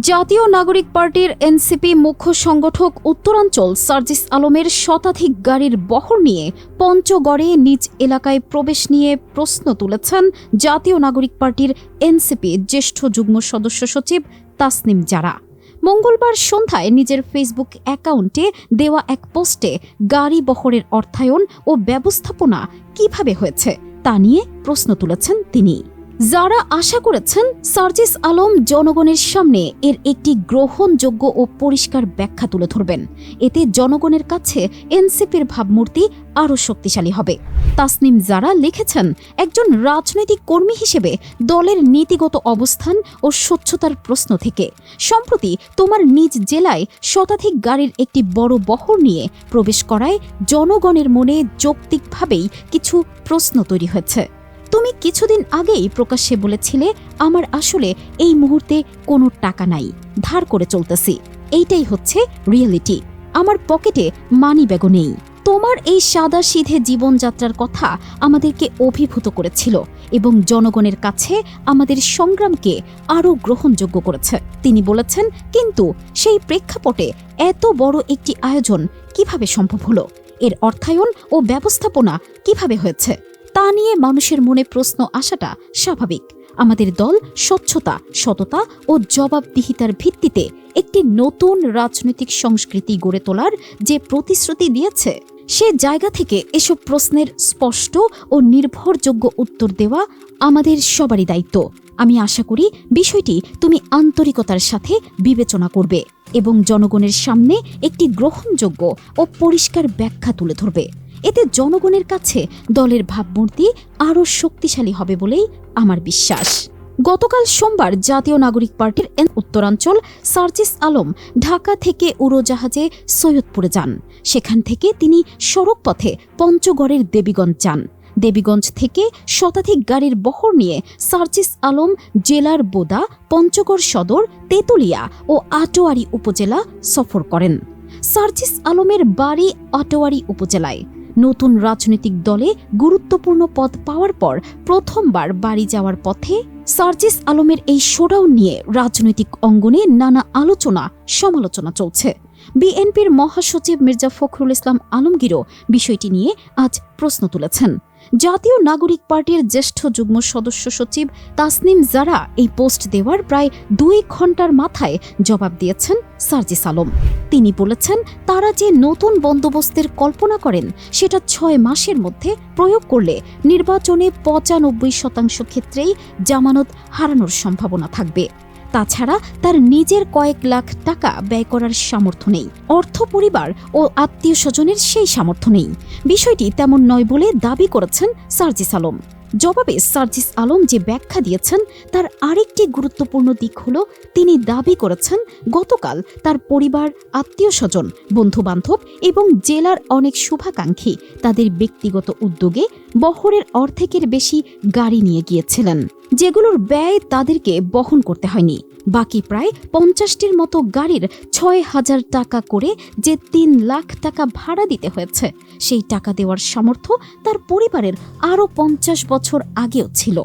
জাতীয় নাগরিক পার্টির এনসিপি মুখ্য সংগঠক উত্তরাঞ্চল সার্জিস আলমের শতাধিক গাড়ির বহর নিয়ে পঞ্চগড়ে নিজ এলাকায় প্রবেশ নিয়ে প্রশ্ন তুলেছেন জাতীয় নাগরিক পার্টির এনসিপি জ্যেষ্ঠ যুগ্ম সদস্য সচিব তাসনিম জারা। মঙ্গলবার সন্ধ্যায় নিজের ফেসবুক অ্যাকাউন্টে দেওয়া এক পোস্টে গাড়ি বহরের অর্থায়ন ও ব্যবস্থাপনা কীভাবে হয়েছে তা নিয়ে প্রশ্ন তুলেছেন তিনি। যারা আশা করেছেন সার্জিস আলম জনগণের সামনে এর একটি গ্রহণযোগ্য ও পরিষ্কার ব্যাখ্যা তুলে ধরবেন। এতে জনগণের কাছে এনসিপির ভাবমূর্তি আরও শক্তিশালী হবে। তাসনিম যারা লিখেছেন, একজন রাজনৈতিক কর্মী হিসেবে দলের নীতিগত অবস্থান ও স্বচ্ছতার প্রশ্ন থেকে, সম্প্রতি তোমার নিজ জেলায় শতাধিক গাড়ির একটি বড় বহর নিয়ে প্রবেশ করায় জনগণের মনে যৌক্তিকভাবেই কিছু প্রশ্ন তৈরি হয়েছে। তুমি কিছুদিন আগেই প্রকাশ্যে বলেছিলে আমার আসলে এই মুহূর্তে কোনো টাকা নাই, ধার করে চলতেছি। এইটাই হচ্ছে রিয়েলিটি আমার পকেটে মানি ব্যাগও নেই। তোমার এই সাদা সিধে জীবনযাত্রার কথা আমাদেরকে অভিভূত করেছিল এবং জনগণের কাছে আমাদের সংগ্রামকে আরও গ্রহণযোগ্য করেছে। তিনি বলেছেন, কিন্তু সেই প্রেক্ষাপটে এত বড় একটি আয়োজন কীভাবে সম্ভব হলো? এর অর্থায়ন ও ব্যবস্থাপনা কীভাবে হয়েছে? তা নিয়ে মানুষের মনে প্রশ্ন আসাটা স্বাভাবিক। আমাদের দল স্বচ্ছতা, সততা ও জবাবদিহিতার ভিত্তিতে একটি নতুন রাজনৈতিক সংস্কৃতি গড়ে তোলার যে প্রতিশ্রুতি দিয়েছে, সে জায়গা থেকে এসব প্রশ্নের স্পষ্ট ও নির্ভরযোগ্য উত্তর দেওয়া আমাদের সবারই দায়িত্ব। আমি আশা করি বিষয়টি তুমি আন্তরিকতার সাথে বিবেচনা করবে এবং জনগণের সামনে একটি গ্রহণযোগ্য ও পরিষ্কার ব্যাখ্যা তুলে ধরবে। এতে জনগণের কাছে দলের ভাবমূর্তি আরও শক্তিশালী হবে বলেই আমার বিশ্বাস। গতকাল সোমবার জাতীয় নাগরিক পার্টির এন উত্তরাঞ্চল সার্জিস আলম ঢাকা থেকে উড়োজাহাজে সৈয়দপুরে যান। সেখান থেকে তিনি সড়ক পথে পঞ্চগড়ের দেবীগঞ্জ যান। দেবীগঞ্জ থেকে শতাধিক গাড়ির বহর নিয়ে সার্জিস আলম জেলার বোদা, পঞ্চগড় সদর, তেতুলিয়া ও আটোয়ারি উপজেলা সফর করেন। সার্জিস আলমের বাড়ি আটোয়ারি উপজেলায়। নতুন রাজনৈতিক দলে গুরুত্বপূর্ণ পদ পাওয়ার পর প্রথমবার বাড়ি যাওয়ার পথে সার্জিস আলমের এই শোডাউন নিয়ে রাজনৈতিক অঙ্গনে নানা আলোচনা, সমালোচনা চলছে। বিএনপির মহাসচিব মির্জা ফখরুল ইসলাম আলমগীরও বিষয়টি নিয়ে আজ প্রশ্ন তুলেছেন। জাতীয় নাগরিক পার্টির জ্যেষ্ঠ যুগ্ম সদস্য সচিব তাসনিম জারা এই পোস্ট দেওয়ার প্রায় দুই ঘণ্টার মাথায় জবাব দিয়েছেন সার্জিস আলম। তিনি বলেছেন, তারা যে নতুন বন্দোবস্তের কল্পনা করেন, সেটা ছয় মাসের মধ্যে প্রয়োগ করলে নির্বাচনে পঁচানব্বই শতাংশ ক্ষেত্রেই জামানত হারানোর সম্ভাবনা থাকবে। তাছাড়া তার নিজের কয়েক লাখ টাকা ব্যয় করার সামর্থ্য নেই। অর্থ পরিবার ও আত্মীয় স্বজনের সেই সামর্থ্য নেই। বিষয়টি তেমন নয় বলে দাবি করেছেন সার্জিস আলম। জবাবে সার্জিস আলম যে ব্যাখ্যা দিয়েছেন, তার আরেকটি গুরুত্বপূর্ণ দিক হল, তিনি দাবি করেছেন, গতকাল তার পরিবার, আত্মীয় স্বজন, বন্ধুবান্ধব এবং জেলার অনেক শুভাকাঙ্ক্ষী তাদের ব্যক্তিগত উদ্যোগে বহরের অর্ধেকের বেশি গাড়ি নিয়ে গিয়েছিলেন। যেগুলোর ব্যয় তাদেরকে বহন করতে হয়নি। বাকি প্রায় পঞ্চাশটির মতো গাড়ির ছয় হাজার টাকা করে যে তিন লাখ টাকা ভাড়া দিতে হয়েছে, সেই টাকা দেওয়ার সামর্থ্য তার পরিবারের আরও পঞ্চাশ বছর আগেও ছিল।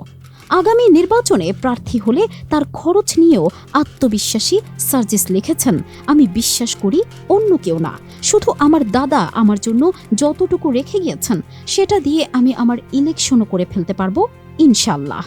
আগামী নির্বাচনে প্রার্থী হলে তার খরচ নিয়েও আত্মবিশ্বাসী সার্জিস লিখেছেন, আমি বিশ্বাস করি অন্য কেউ না। শুধু আমার দাদা আমার জন্য যতটুকু রেখে গিয়েছেন, সেটা দিয়ে আমি আমার ইলেকশনও করে ফেলতে পারব ইনশাল্লাহ